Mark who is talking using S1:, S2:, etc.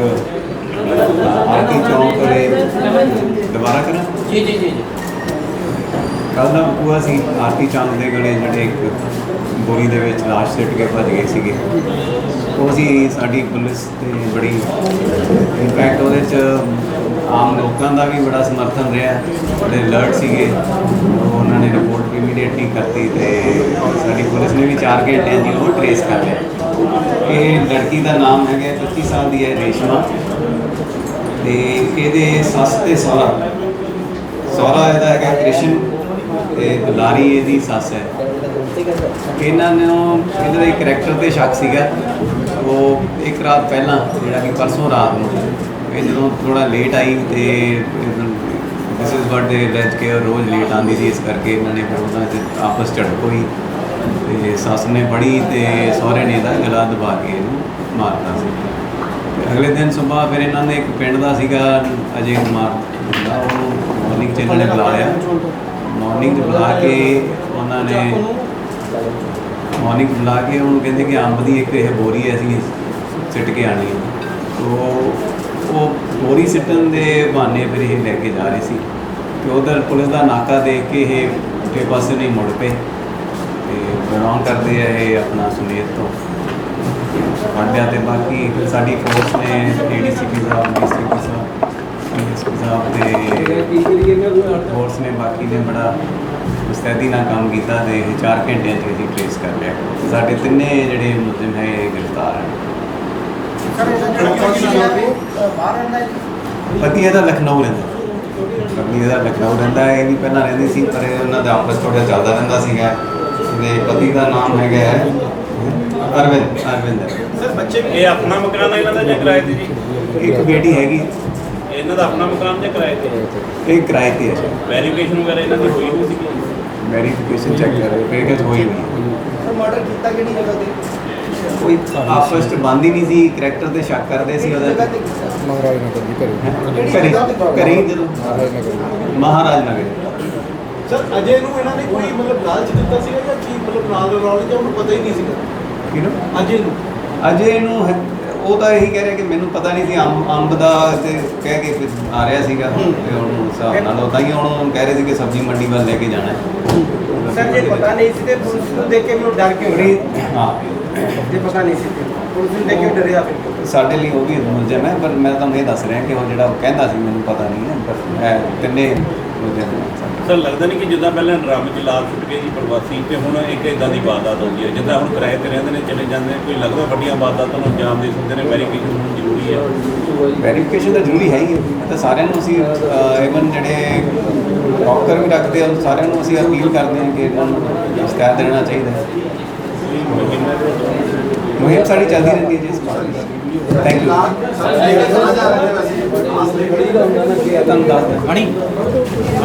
S1: ਆਰਤੀ ਚੌਂਕ ਦੇ ਦੁਬਾਰਾ ਕਰਾਂ?
S2: ਜੀ ਜੀ ਜੀ
S1: ਕੱਲ ਦਾ ਬੁਆ ਸੀ ਆਰਤੀ ਚੌਂਕ ਦੇ ਗਲੇ ਜਿਹੜੇ ਇੱਕ ਬੋਰੀ ਦੇ ਵਿੱਚ ਲਾਸ਼ ਸਿੱਟ ਕੇ ਭੱਜ ਗਏ ਸੀਗੇ। ਉਹ ਸੀ ਸਾਡੀ ਪੁਲਿਸ ਤੇ ਬੜੀ ਇੰਪੈਕਟ ਉਹਦੇ ਚ ਆਮ ਲੋਕਾਂ ਦਾ ਵੀ ਬੜਾ ਸਮਰਥਨ ਰਿਹਾ। ਬੜੇ ਅਲਰਟ ਸੀਗੇ। ਉਹਨਾਂ ਨੇ ਰਿਪੋਰਟ ਇਮੀਡੀਏਟਲੀ ਕਰਤੀ ਤੇ ਸਾਡੀ ਪੁਲਿਸ ਨੇ ਵੀ 4 ਘੰਟਿਆਂ ਹੀ ਉਹ ਟ੍ਰੇਸ ਕਰ ਲਿਆ। ਇਹ ਲੜਕੀ ਦਾ ਨਾਮ ਹੈਗਾ 25 ਸਾਲ ਦੀ ਹੈ ਰੇਸ਼ਮਾ। ਤੇ ਇਹਦੇ ਸੱਸ ਤੇ ਸਹੁਰਾ। ਸਹੁਰਾ ਇਹਦਾ ਹੈਗਾ ਕ੍ਰਿਸ਼ਨ ਤੇ ਬੁਲਾਰੀ ਇਹਦੀ ਸੱਸ ਹੈ। ਇਹਨਾਂ ਨੂੰ ਇਹਨਾਂ ਦੇ ਕਰੈਕਟਰ ਤੇ ਸ਼ੱਕ ਸੀਗਾ। ਉਹ ਇੱਕ ਰਾਤ ਪਹਿਲਾਂ ਜਿਹੜਾ ਕਿ ਪਰਸੋਂ ਰਾਤ ਨੂੰ ਇਹ ਜਦੋਂ ਥੋੜਾ ਲੇਟ ਆਈ ਤੇ ਦਿਸ ਇਜ਼ ਵਾਟ ਦੇ ਲੈਜ ਕੇ ਰੋਜ਼ ਲੇਟ ਆਉਂਦੀ ਸੀ, ਇਸ ਕਰਕੇ ਇਹਨਾਂ ਨੇ ਫਿਰ ਉਹਨਾਂ 'ਚ ਆਪਸ ਝੜਪ ਹੋਈ। ਤੇ ਸੱਸ ਨੇ ਫੜੀ ਤੇ ਸਹੁਰੇ ਨੇ ਇਹਦਾ ਗਲਾ ਦਬਾ ਕੇ ਇਹਨੂੰ ਮਾਰਤਾ ਸੀ। ਤੇ ਅਗਲੇ ਦਿਨ ਸਵੇਰ ਫਿਰ ਇਹਨਾਂ ਨੇ ਇੱਕ ਪਿੰਡ ਦਾ ਸੀਗਾ ਅਜੇ ਕੁਮਾਰ ਮੁੰਡਾ, ਉਹਨੂੰ ਮਾਰਨਿੰਗ ਚ ਇਹਨਾਂ ਨੇ ਬੁਲਾਇਆ ਮਾਰਨਿੰਗ ਚ ਬੁਲਾ ਕੇ ਉਹਨਾਂ ਨੇ ਮਾਰਨਿੰਗ ਬੁਲਾ ਕੇ ਉਹਨੂੰ ਕਹਿੰਦੇ ਕਿ ਅੰਬ ਦੀ ਇੱਕ ਇਹ ਬੋਰੀ ਹੈ ਅਸੀਂ ਸਿੱਟ ਕੇ ਆਣੀ ਹੈ। ਤੋ ਉਹ ਬੋਰੀ ਸਿੱਟਣ ਦੇ ਬਹਾਨੇ ਫਿਰ ਇਹ ਲੈ ਕੇ ਜਾ ਰਹੇ ਸੀ। ਤੇ ਉਧਰ ਪੁਲਿਸ ਦਾ ਨਾਕਾ ਦੇਖ ਕੇ ਇਹ ਪੁੱਠੇ ਪਾਸੇ ਨਹੀਂ ਮੁੜ ਪਏ। ਤੇ ਬਿਲੋਂਗ ਕਰਦੇ ਆ ਇਹ ਆਪਣਾ ਸੁਨੀਤ ਤੋਂ। ਫੜਿਆ ਤੇ ਬਾਕੀ ਫਿਰ ਸਾਡੀ ਫੋਰਸ ਨੇ ਏਡੀਸੀਪੀ ਸਾਹਿਬ ਡੀਸੀਪੀ ਸਾਹਿਬ ਡੀਐਸਪੀ ਸਾਹਿਬ ਤੇ ਫੋਰਸ ਨੇ ਬਾਕੀ ਨੇ ਬੜਾ ਮੁਸਤੈਦੀ ਨਾਲ ਕੰਮ ਕੀਤਾ ਤੇ ਇਹ 4 ਘੰਟਿਆਂ 'ਚ ਅਸੀਂ ਟ੍ਰੇਸ ਕਰ ਲਿਆ। ਸਾਡੇ ਤਿੰਨੇ ਜਿਹੜੇ ਮੁਲਜ਼ਮ ਹੈ, ਇਹ ਗ੍ਰਿਫਤਾਰ ਹੈ ਪਤੀ ਇਹਦਾ ਲਖਨਊ ਰਹਿੰਦਾ। ਪਤੀ ਇਹਦਾ ਲਖਨਊ ਰਹਿੰਦਾ, ਇਹ ਵੀ ਪਹਿਲਾਂ ਰਹਿੰਦੀ ਸੀ, ਪਰ ਉਹਨਾਂ ਦਾ ਆਪਸ ਥੋੜਾ ਚੱਲਦਾ ਰਹਿੰਦਾ ਸੀਗਾ। ਤੇ ਪਤੀ ਦਾ ਨਾਮ ਹੈਗਾ ਹੈ। ਅਰਵਿੰਦ ਅਰਵਿੰਦ।
S3: ਸਰ ਬੱਚੇ ਇਹ ਆਪਣਾ ਮਕਾਨ ਹੈ ਇਹਨਾਂ ਦਾ ਜਾਂ ਕਿਰਾਏ ਤੇ ਜੀ?
S1: ਇੱਕ ਬੇਟੀ ਹੈਗੀ।
S3: ਇਹਨਾਂ ਦਾ ਆਪਣਾ ਮਕਾਨ ਜਾਂ ਕਿਰਾਏ ਤੇ?
S1: ਇਹ ਕਿਰਾਏ ਤੇ ਹੈ।
S3: ਵੈਰੀਫਿਕੇਸ਼ਨ ਵਗੈਰਾ ਇਹਨਾਂ ਦੀ ਹੋਈ ਹੋਈ ਸੀ?
S1: ਵੈਰੀਫਿਕੇਸ਼ਨ ਚੈੱਕ ਕਰ ਰਹੇ ਪੇਗਜ ਹੋਈ ਹੋਈ।
S4: ਸਰ ਮਰਡਰ ਕੀਤਾ ਕਿਹੜੀ ਜਗ੍ਹਾ ਤੇ?
S1: ਕੋਈ ਆਪਸ ਚ ਬੰਦ ਹੀ ਨਹੀਂ ਸੀ। ਕਰੈਕਟਰ ਤੇ ਸ਼ੱਕ ਕਰਦੇ ਸੀ ਉਹਦਾ।
S4: ਤੇ
S5: ਮਹਾਰਾਜ ਨਗਰ ਦੀ
S1: ਕਰੀ ਕਰੀ ਜਦੋਂ।
S5: ਮਹਾਰਾਜ ਨਗਰ
S1: ਮਹਾਰਾਜ ਨਗਰ।
S6: ਸਰ ਅਜੇ ਨੂੰ ਇਹਨਾਂ ਨੇ ਕੋਈ ਮਤਲਬ ਲਾਲਚ ਦਿੱਤਾ ਸੀਗਾ ਜਾਂ ਕੀ ਮਤਲਬ ਨਾਲ ਦਾ ਰੌਲ ਜਾਂ ਉਹਨੂੰ ਪਤਾ ਹੀ ਨਹੀਂ ਸੀਗਾ?
S1: ਕਿਹਨੂੰ
S6: ਅਜੇ ਨੂੰ।
S1: ਅਜੇ ਹੈ- ਉਹ ਤਾਂ ਇਹੀ ਕਹਿ ਰਿਹਾ ਕਿ ਮੈਨੂੰ ਪਤਾ ਨਹੀਂ ਸੀ ਅੰਬ ਅੰਬ ਦਾ ਤੇ ਕਹਿ ਕੇ ਫਿਰ ਆ ਰਿਹਾ ਸੀਗਾ ਤੇ ਉਹਨੂੰ ਹਿਸਾਬ ਨਾਲ ਉਦਾਂ ਹੀ ਉਹਨੂੰ ਕਹਿ ਰਹੇ ਸੀ ਕਿ ਸਬਜ਼ੀ ਮੰਡੀ ਵੱਲ ਲੈ ਕੇ ਜਾਣਾ ਹੈ।
S4: ਸਰ ਜੇ ਪਤਾ ਨਹੀਂ ਸੀ ਤੇ ਪੁਲਿਸ ਨੂੰ ਦੇਖ ਕੇ ਉਹ ਡਰ ਕਿਉਂ ਰਿਹਾ?
S1: ਹਾਂ।
S4: ਜੇ ਪਤਾ ਨਹੀਂ ਸੀ ਤੇ ਪੁਲਿਸ ਨੂੰ ਦੇਖ ਕੇ ਉਹ ਡਰਿਆ ਫਿਰ
S1: ਸਾਡੇ ਲਈ ਉਹ ਵੀ ਮੁਲਜ਼ਮ ਹੈ ਪਰ ਮੈਂ ਤੁਹਾਨੂੰ ਇਹ ਦੱਸ ਰਿਹਾ ਕਿ ਉਹ ਜਿਹੜਾ ਉਹ ਕਹਿੰਦਾ ਸੀ ਮੈਨੂੰ ਪਤਾ ਨਹੀਂ ਹੈ ਪਰ ਤਿੰਨੇ
S3: ਸਰ ਲੱਗਦਾ ਨਹੀਂ ਕਿ ਜਿੱਦਾਂ ਪਹਿਲਾਂ ਡਰਮ ਚ ਲਾਲ ਛੁੱਟ ਗਏ ਜੀ ਪ੍ਰਵਾਸੀ ਤੇ ਹੁਣ ਇੱਕ ਇਦਾਂ ਦੀ ਵਾਰਦਾਤ ਹੋ ਗਈ ਹੈ। ਜਿੱਦਾਂ ਹੁਣ ਕਿਰਾਏ ਤੇ ਰਹਿੰਦੇ ਨੇ ਚਲੇ ਜਾਂਦੇ ਨੇ ਕੋਈ ਲੱਗਦਾ ਵੱਡੀਆਂ ਵਾਰਦਾਤਾਂ ਨੂੰ ਅੰਜਾਮ ਦੇ ਸਕਦੇ ਨੇ? ਵੈਰੀਫਿਕੇਸ਼ਨ ਹੋਣੀ ਜ਼ਰੂਰੀ ਹੈ।
S1: ਵੈਰੀਫਿਕੇਸ਼ਨ ਤਾਂ ਜ਼ਰੂਰੀ ਹੈ ਹੀ ਹੈ। ਤਾਂ ਸਾਰਿਆਂ ਨੂੰ ਅਸੀਂ ਇਵਨ ਜਿਹੜੇ ਡਾਕਟਰ ਵੀ ਰੱਖਦੇ ਆ ਸਾਰਿਆਂ ਨੂੰ ਅਸੀਂ ਅਪੀਲ ਕਰਦੇ ਹਾਂ ਕਿ ਇਹਨਾਂ ਨੂੰ ਇਸ਼ਤਿਹਾਰ ਦੇਣਾ ਚਾਹੀਦਾ ਹੈ। ਮੁਹਿੰਮ ਸਾਡੀ ਚੱਲਦੀ ਰਹਿੰਦੀ ਹੈ ਜੀ ਇਸ ਬਾਰੇ ਥੈਂਕ ਯੂ ਤੁਹਾਨੂੰ ਦੱਸ ਦਿਆਂ